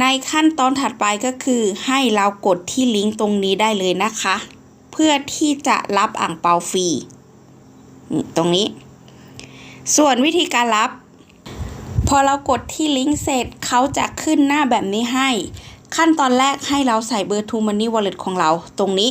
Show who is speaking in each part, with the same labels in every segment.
Speaker 1: ในขั้นตอนถัดไปก็คือให้เรากดที่ลิงก์ตรงนี้ได้เลยนะคะ เพื่อที่จะรับอ่างเปาฟรีตรงนี้ ส่วนวิธีการรับ พอเรากดที่ลิงก์เสร็จเขาจะขึ้นหน้าแบบนี้ให้ ขั้นตอนแรกให้เราใส่เบอร์ To Money Wallet ของเราตรงนี้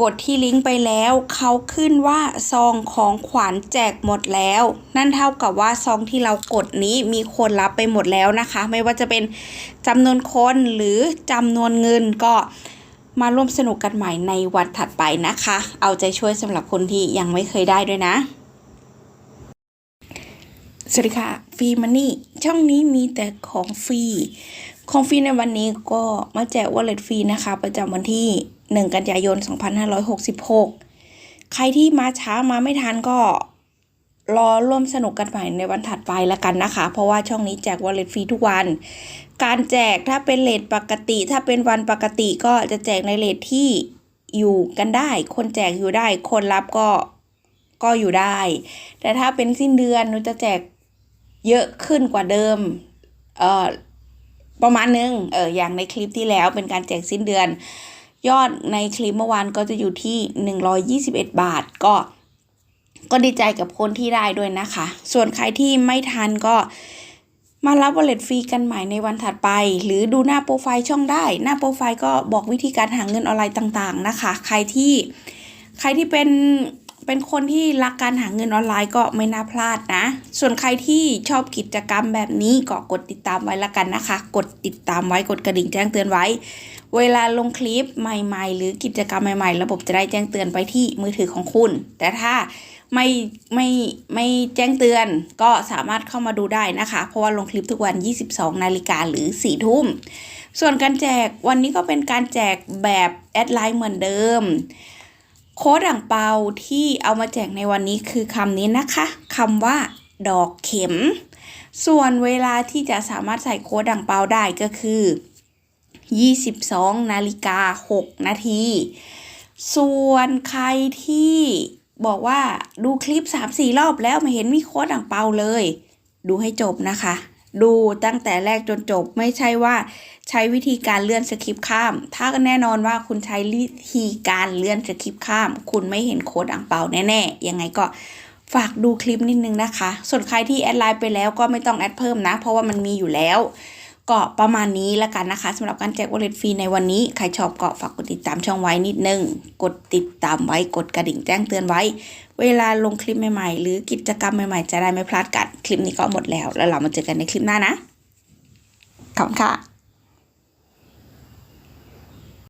Speaker 1: กดที่ลิงก์ไปแล้ว เขาขึ้นว่าซองของขวัญแจกหมดแล้ว นั่นเท่ากับว่าซองที่เรากดนี้มีคนรับไปหมดแล้วนะคะ ไม่ว่าจะเป็นจำนวนคนหรือจำนวนเงินก็มาร่วมสนุกกันใหม่ในวันถัดไปนะคะ เอาใจช่วยสำหรับคนที่ยังไม่เคยได้ด้วยนะ สวัสดีค่ะ ฟรีมันนี่ ช่องนี้มีแต่ของฟรี ของฟรีในวันนี้ก็มาแจกวอลเล็ตฟรีนะคะ ประจำวันที่ 1 กันยายน 2566 ใครที่มาช้ามาไม่ทันก็รอร่วมสนุกกันใหม่ในวันถัดไปแล้วกันนะคะ เพราะว่าช่องนี้แจกวอลเล็ตฟรีทุกวัน การแจกถ้าเป็นเลทปกติ ถ้าเป็นวันปกติก็จะแจกในเลทที่อยู่กันได้ คนแจกอยู่ได้ คนรับก็ก็อยู่ได้ แต่ถ้าเป็นสิ้นเดือนหนูจะแจกเยอะขึ้นกว่าเดิม เอ่อ ประมาณนึงเอออย่างในคลิปที่แล้วเป็นการแจกสิ้นเดือน ยอดในคลิปเมื่อวานก็จะอยู่ที่ 121 บาทก็ก็ดีใจกับคนที่ได้ด้วยนะคะ ส่วนใครที่ไม่ทันก็มารับวอลเล็ตฟรีกันใหม่ในวันถัดไป หรือดูหน้าโปรไฟล์ช่องได้ หน้าโปรไฟล์ก็บอกวิธีการหาเงินออนไลน์ต่างๆนะคะ ใครที่ใครที่เป็น เป็นคนที่รักการหาเงินออนไลน์ก็ไม่น่าพลาดนะ ส่วนใครที่ชอบกิจกรรมแบบนี้ก็กดติดตามไว้ละกันนะคะ กดติดตามไว้กดกระดิ่งแจ้งเตือนไว้ เวลาลงคลิปใหม่ๆ หรือกิจกรรมใหม่ๆ ระบบจะได้แจ้งเตือนไปที่มือถือของคุณ แต่ถ้าไม่ไม่ไม่แจ้งเตือนก็สามารถเข้ามาดูได้นะคะ เพราะว่าลงคลิปทุกวัน 22 นาฬิกาหรือ 4 ทุ่ม ส่วนการแจกวันนี้ก็เป็นการแจกแบบแอดไลน์เหมือนเดิม โค้ดอ่างเปาที่เอามาแจกในวันนี้คือคำนี้นะคะคำว่า ดอกเข็ม ส่วนเวลาที่จะสามารถใส่โค้ดอ่างเปาได้ก็คือ 22นาฬิกา6นาที ส่วนใครที่บอกว่าดูคลิป 3-4 รอบแล้วไม่เห็นมีโค้ดอ่างเปาเลย ดูให้จบนะคะ ดูตั้งแต่แรกจนจบ ไม่ใช่ว่าใช้วิธีการเลื่อนสคริปต์ข้าม ถ้าแน่นอนว่าคุณใช้วิธีการเลื่อนสคริปต์ข้าม คุณไม่เห็นโค้ดอ่างเปาแน่ๆ ยังไงก็ฝากดูคลิปนิดนึงนะคะ ส่วนใครที่แอดไลน์ไปแล้วก็ไม่ต้องแอดเพิ่มนะ เพราะว่ามันมีอยู่แล้ว ก็ประมาณนี้ละกันนะคะสำหรับการแจกวอลเล็ตฟรีในวันนี้ ใครชอบก็ฝากกดติดตามช่องไว้นิดนึง กดติดตามไว้กดกระดิ่งแจ้งเตือนไว้ เวลาลงคลิปใหม่ๆ หรือกิจกรรมใหม่ๆ จะได้ไม่พลาดกัน คลิปนี้ก็หมดแล้ว แล้วเรามาเจอกันในคลิปหน้านะขอบคุณค่ะ